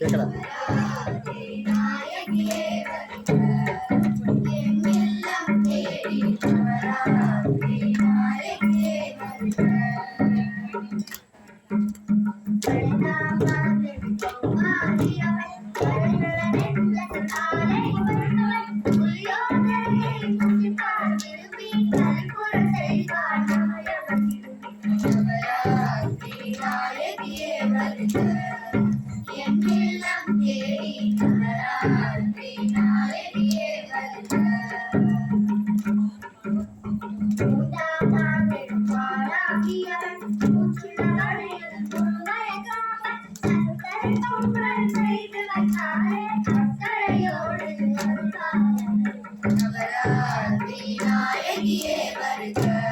கேட்கல yeah.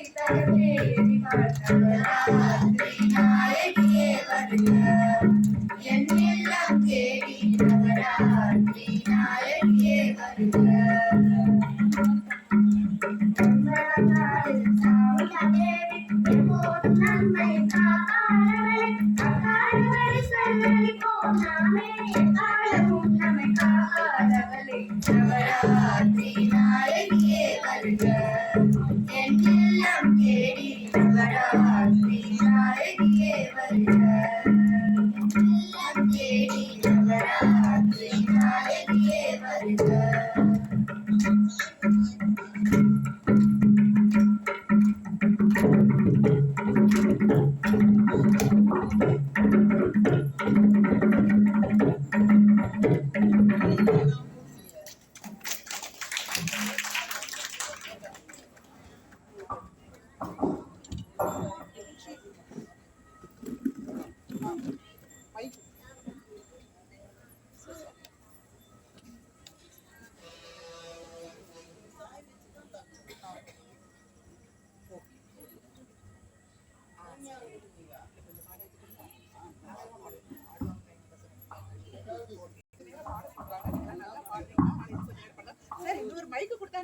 I am coming out of the lake,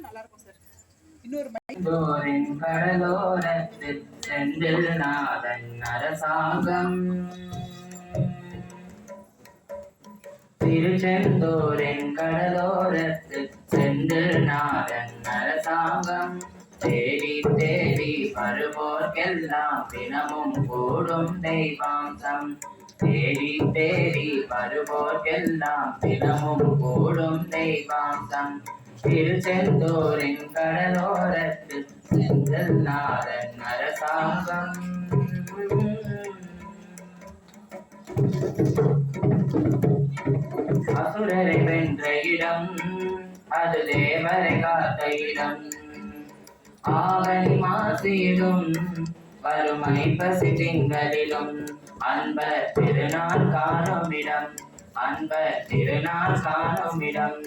நல்லா இருக்கும் சார். இன்னொரு கடலோரத்தில் செந்தில் நாதன் அரசாங்கம் திருச்செந்தூரின் கடலோரத்தில் செந்தில் நாதன் அரசாங்கம். தேடி தேடி வருவோர்க்கெல்லாம் தினமும் கூடும் தெய்வாம்சம். தேடி தேடி வருவோர்க்கெல்லாம் தினமும் கூடும் தெய்வாம்சம். திருச்செந்தூரின் கடலோரத்து செந்தல் நாதன் அரசாங்கம் அசுரரை வென்ற இடம் அது தேவரை காத்த இடம். ஆவணி மாசியிலும் வறுமை பசி திங்களிலும் அன்பர் திருநாள் காணும் இடம் அன்பர் திருநாள் காணும் இடம்.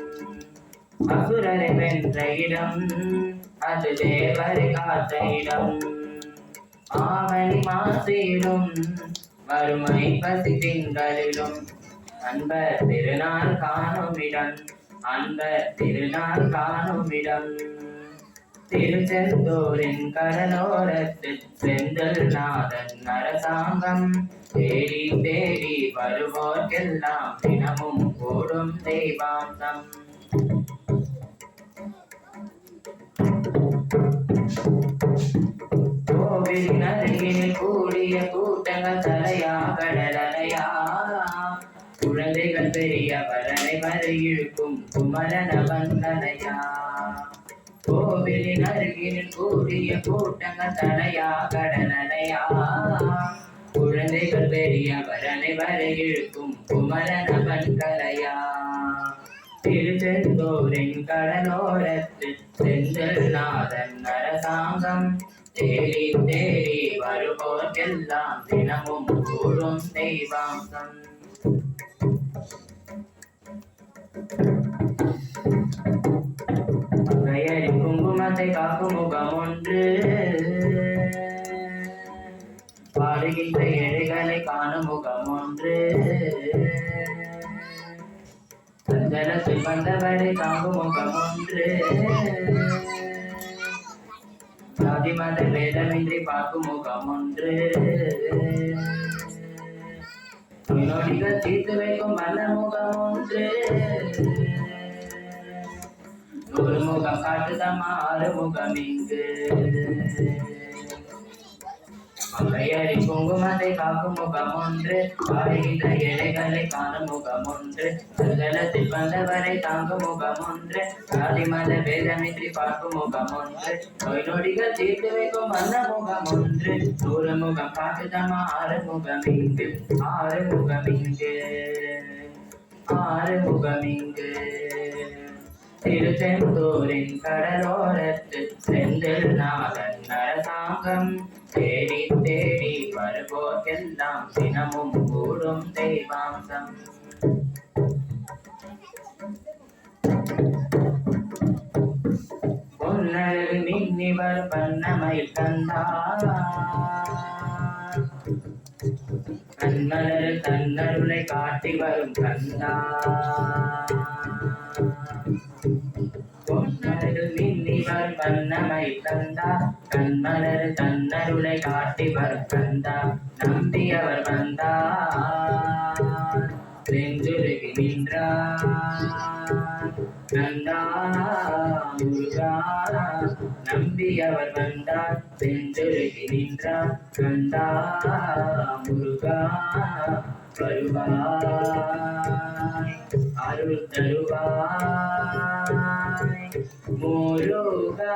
அசுரரை வென்ற இடம் அது தேவரை காத்த இடம் ஆவணி மாசியிலும் வறுமை பசி திங்களிடும் அன்பர் திருநாள் காணும் இடம் அன்பர் திருநாள் காணும் இடம் திருச்செந்தூரின் கடலோரத்து செந்தல் நாதன் அரசாங்கம் தேடி தேடி வருவோர்க்கெல்லாம் தினமும் கூடும் தெய்வாந்தம். கோவிலின் அருகினில் கூடிய கூட்டங்கள் தலையா கடலலையா குழந்தைகள் பெரியவரனை வரை இழுக்கும் குமரன வந்தனையா கோவிலின் அருகினில் கூடிய கூட்டங்கள் தலையா கடலலையா குழந்தைகள் பெரியவரனை வரை இழுக்கும் குமரன வன்கலையா திருச்செந்தூரின் கடலோரத்து செந்தில் நாதன் அரசாங்கம். தேடி தேடி வருவோர்க்கெல்லாம் தினமும் கூடும் தெய்வாங்கம். கையடி குங்குமத்தை காக்கும் முகம் ஒன்று. பாடுகின்ற ஏழைகளை காணும் முகம் சஞ்சலத்தில் வந்தவரை தாங்கும் முகம் ஒன்று சாதி மத வேதமின்றி பார்க்கும் முகம் ஒன்று நொடிகள் தீர்த்து வைக்கும் வல்ல முகம் ஒன்று ஒரு முகம் காட்டுதம்மா ஆறு முகம் இங்கு. மங்கையடி குங்குமத்தை காக்கும் முகம் ஒன்று பாடுகின்ற இலைகளை காணும் முகம் ஒன்று சஞ்சலத்தில் வந்தவரை தாங்கும் முகம் ஒன்று சாதி மத வேதமின்றி பார்க்கும் முகம் ஒன்று நோய் நொடிகள் தீர்த்து வைக்கும் வந்த முகம் ஒன்று நூறு முகம் பார்த்துதமா ஆறு முகம் இங்கு ஆறு முகம் இங்கு ஆறு முகம் இங்கு திருச்செந்தூரின் கடலோரத்து செந்தில் நாதன் நரசாங்கம் தேடி தேடி வருவோர்க்கெல்லாம் தினமும் கூடும் தெய்வாங்கம் பொன்னழகு மின்னிவர் பண்ணமை தந்தார். கண்மலர் தன்னருளை காட்டி வரும் கந்தா மின்னிவர் தந்தா கண்மலர் தன்னருளை காட்டி வரும் நம்பியவர் வந்தா நெஞ்சுருகி நின்றார் கந்தா முருகா நம்பியவர் வந்தார் செஞ்சொருகி நின்றார் கந்தா முருகா வருவாய் அருள் தருவாய் முருகா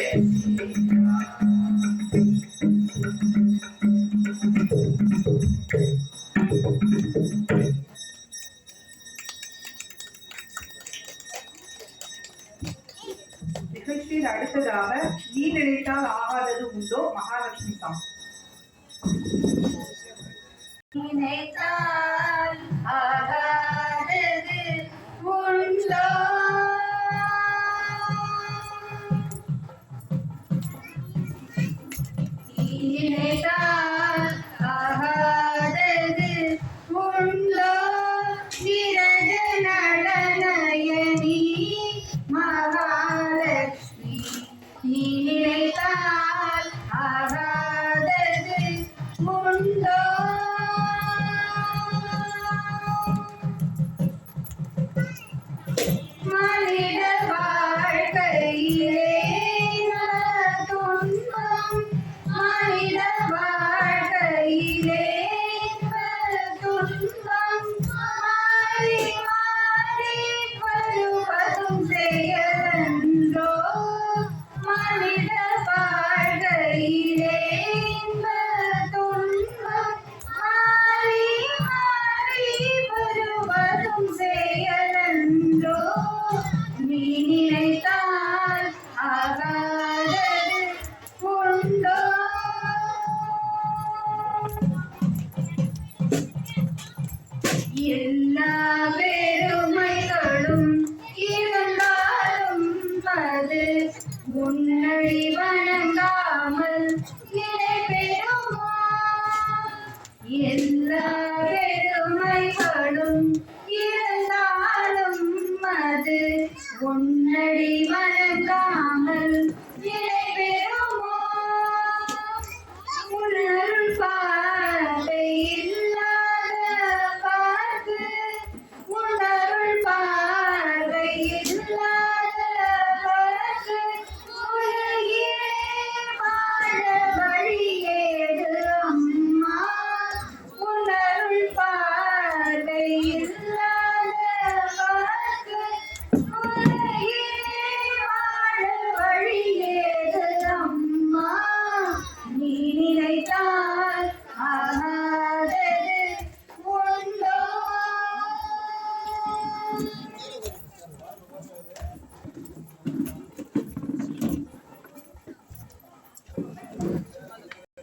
Yeah. உன்னடி வர